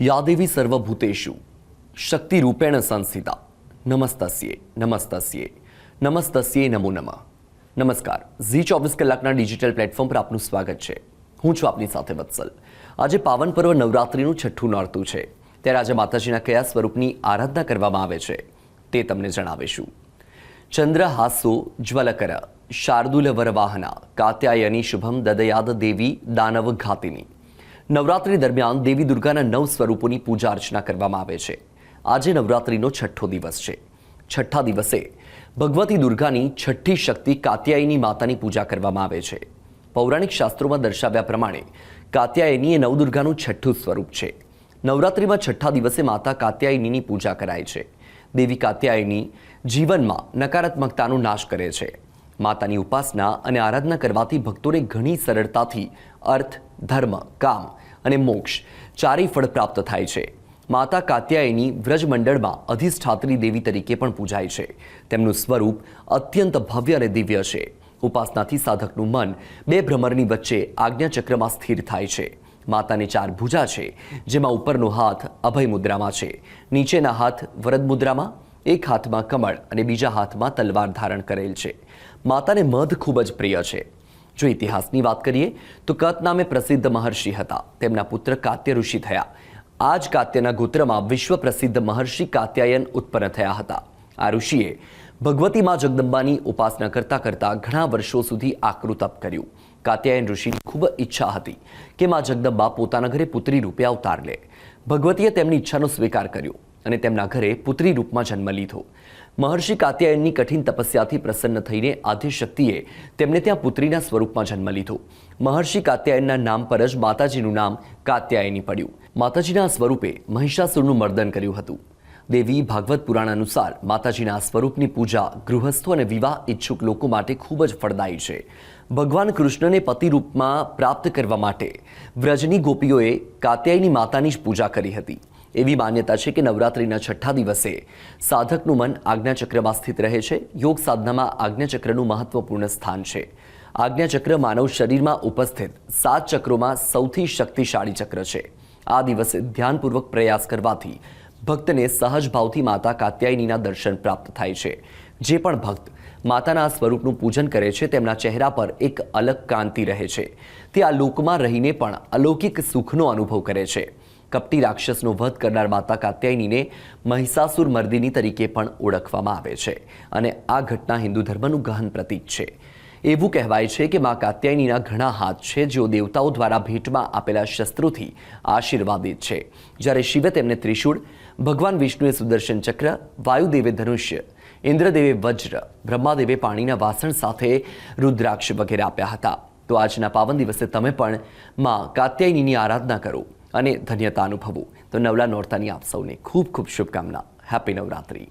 યા સર્વભૂતેશુ. શક્તિ રૂપેણ સંસ્થિતા નમસ્તસ્યે નમસ્તસ્યે નમસ્તસ્યે નમો નમઃ. નમસ્કાર. ઝી ચોવીસ કલાકના ડિજિટલ પ્લેટફોર્મ પર આપનું સ્વાગત છે. હું છું આપની સાથે વત્સલ. આજે પાવન પર્વ નવરાત્રિનું છઠ્ઠું નોરતું છે. ત્યારે આજે માતાજીના કયા સ્વરૂપની આરાધના કરવામાં આવે છે, તે તમને જણાવીશું. ચંદ્રહાસો જ્વલકર શાર્દુલ વરવાહના કાત્યાયની શુભમ દદયાદ દેવી દાનવ ઘાતિની. નવરાત્રી દરમિયાન દેવી દુર્ગાના નવ સ્વરૂપોની પૂજા અર્ચના કરવામાં આવે છે. આજે નવરાત્રીનો છઠ્ઠો દિવસ છે. છઠ્ઠા દિવસે ભગવતી દુર્ગાની છઠ્ઠી શક્તિ કાત્યાયની માતાની પૂજા કરવામાં આવે છે. પૌરાણિક શાસ્ત્રોમાં દર્શાવ્યા પ્રમાણે કાત્યાયની એ નવદુર્ગાનું છઠ્ઠું સ્વરૂપ છે. નવરાત્રિમાં છઠ્ઠા દિવસે માતા કાત્યાયનીની પૂજા કરાય છે. દેવી કાત્યાયની જીવનમાં નકારાત્મકતાનો નાશ કરે છે. માતાની ઉપાસના અને આરાધના કરવાથી ભક્તોને ઘણી સરળતાથી અર્થ, ધર્મ, કામ અને મોક્ષ ચારેય ફળ પ્રાપ્ત થાય છે. માતા કાત્યાયની વ્રજમંડળમાં અધિષ્ઠાત્રી દેવી તરીકે પણ પૂજાય છે. તેમનું સ્વરૂપ અત્યંત ભવ્ય અને દિવ્ય છે. ઉપાસનાથી સાધકનું મન બે ભ્રમરની વચ્ચે આજ્ઞાચક્રમાં સ્થિર થાય છે. માતાની ચાર ભુજા છે, જેમાં ઉપરનો હાથ અભય મુદ્રામાં છે. નીચેના હાથ વરદ મુદ્રામાં એક હાથમાં કમળ અને બીજા હાથમાં તલવાર ધારણ કરેલ છે. માતાને મધ ખૂબ જ પ્રિય છે. જો ઇતિહાસની વાત કરીએ, તો કત નામે પ્રસિદ્ધ મહર્ષિ હતા. તેમના પુત્ર કાત્ય ઋષિ થયા. આ જ કાત્યના ગોત્રમાં વિશ્વ પ્રસિદ્ધ મહર્ષિ કાત્યાયન ઉત્પન્ન થયા હતા. આ ઋષિએ ભગવતી માં જગદંબાની ઉપાસના કરતા કરતા ઘણા વર્ષો સુધી આકરું તપ કર્યું. કાત્યાયન ઋષિની ખૂબ ઈચ્છા હતી કે માં જગદંબા પોતાના ઘરે પુત્રી રૂપે અવતાર લે. ભગવતીએ તેમની ઈચ્છાનો સ્વીકાર કર્યો. અને તેમના ઘરે પુત્રી રૂપમાં જન્મ લીધો. મહર્ષિ કાત્યાયનની કઠિન તપસ્યાથી પ્રસન્ન થઈને આદિશક્તિએ તેમને ત્યાં પુત્રીના સ્વરૂપમાં જન્મ લીધો. મહર્ષિ કાત્યાયનના નામ પર જ માતાજીનું નામ કાત્યાયની પડ્યું. માતાજીના સ્વરૂપે મહિષાસુરનું મર્દન કર્યું હતું. દેવી ભાગવત પુરાણ અનુસાર માતાજીના સ્વરૂપની પૂજા ગૃહસ્થો અને વિવાહ ઈચ્છુક લોકો માટે ખૂબ જ ફળદાયી છે. ભગવાન કૃષ્ણને પતિ રૂપમાં પ્રાપ્ત કરવા માટે વ્રજની ગોપીઓએ કાત્યાયની માતાની જ પૂજા કરી હતી. એવી માન્યતા છે કે નવરાત્રિના છઠ્ઠા દિવસે સાધકનું મન આજ્ઞાચક્રમાં સ્થિત રહે છે. યોગ સાધનામાં આજ્ઞાચક્રનું મહત્વપૂર્ણ સ્થાન છે. આજ્ઞાચક્ર માનવ શરીરમાં ઉપસ્થિત સાત ચક્રોમાં સૌથી શક્તિશાળી ચક્ર છે. આ દિવસે ધ્યાનપૂર્વક પ્રયાસ કરવાથી ભક્તને સહજ ભાવથી માતા કાત્યાયનીના દર્શન પ્રાપ્ત થાય છે. જે પણ ભક્ત માતાના સ્વરૂપનું પૂજન કરે છે, તેમના ચહેરા પર એક અલગ કાંતિ રહે છે. તે આ લોકમાં રહીને પણ અલૌકિક સુખનો અનુભવ કરે છે. કપટી રાક્ષસનો વધ કરનાર માતા કાત્યાયનીને મહિષાસુર મર્દિની તરીકે પણ ઓળખવામાં આવે છે અને આ ઘટના હિન્દુ ધર્મનું ગહન પ્રતીક છે. એવું કહેવાય છે કે મા કાત્યાયનીના ઘણા હાથ છે જેઓ દેવતાઓ દ્વારા ભેટમાં આપેલા શસ્ત્રોથી આશીર્વાદિત છે. જ્યારે શિવે તેમને ત્રિશૂળ, ભગવાન વિષ્ણુએ સુદર્શન ચક્ર, વાયુદેવે ધનુષ્ય, ઇન્દ્રદેવે વજ્ર, બ્રહ્માદેવે પાણીના વાસણ સાથે રુદ્રાક્ષ વગેરે આપ્યા હતા. તો આજના પાવન દિવસે તમે પણ માં કાત્યાયનીની આરાધના કરો. અને ધન્યતા અનુભવો. તો નવલા નોરતાની આપ સૌને ખૂબ ખૂબ શુભકામના. હેપી નવરાત્રી.